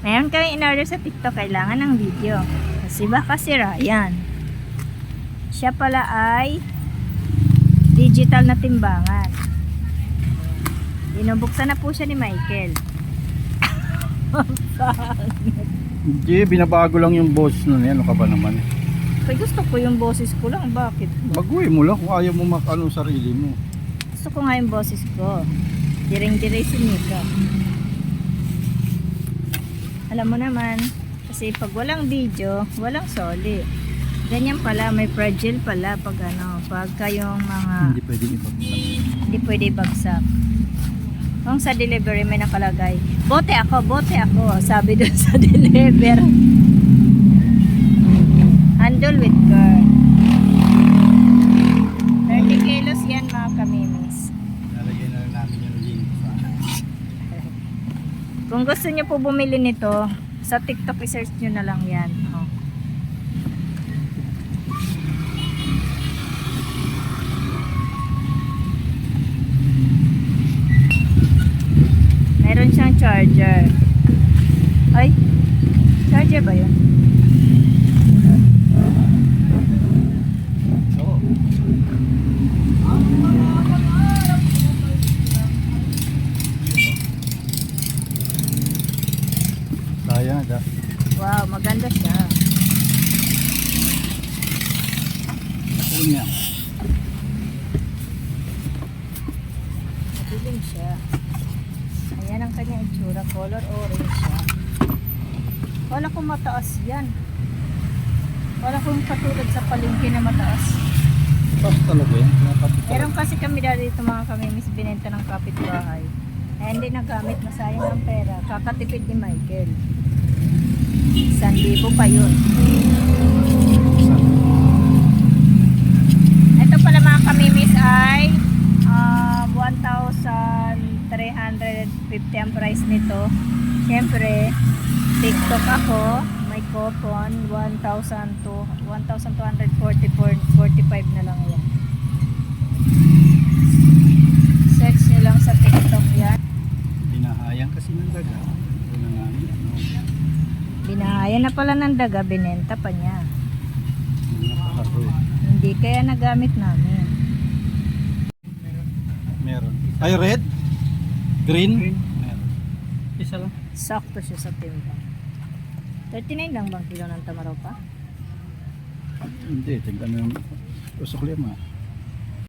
Meron kami in-order sa TikTok, kailangan ng video. Kasi baka si Ryan. Siya pala ay digital na timbangan. Binubuksan na po siya ni Michael. Hindi, binabago lang yung boss nun. Ano ka ba naman? Kaya gusto ko yung boses ko lang. Bakit? Baguhin mo lang kung ayaw mo makano sarili mo. Gusto ko nga yung boses ko. Diring-diray si Mika. Alam mo naman, kasi pag walang video, walang soli. Ganyan pala, may fragile pala pag ano, pag kayong mga Hindi pwedeng ibagsak. hindi pwede bagsak. Kung sa delivery may nakalagay, bote ako, bote ako, sabi doon sa deliver. Handle with care. 30 kilos yan mga kamimis. Nalagay na lang namin yung link sa Kung gusto niyo po bumili nito, sa TikTok i-search nyo na lang yan. Oh. Meron siyang charger. Ay, charger ba yun? Na. Wow, maganda siya. Ako niya. Madilim siya. Ayan ang kanyang itsura. Color orange siya. Wala kong mataas yan. Wala kong katulad sa palengke na mataas. Tapos talaga yan. Meron kasi kami dati dito mga kamimis binenta ng kapitbahay. Eh, hindi nagamit, masayang ang pera. Kakatipid ni Michael. Isang libo pa yun. Ito pala mga kamimis ay um, 1,350 ang price nito. Siyempre, TikTok ako. May coupon, 1,000 to 1,244 45 na lang yan. Search nyo lang sa TikTok yan. Binahayang kasi ng daga. Ito na namin. Ano, Binahaya na pala ng daga, binenta pa niya. Hindi kaya nagamit namin. Meron. Ay, red? Green? Meron. Isa lang. Sakto siya sa timba. 39 lang bang kilo ng tamaraw pa? Hindi, tignan mo yung usok lima.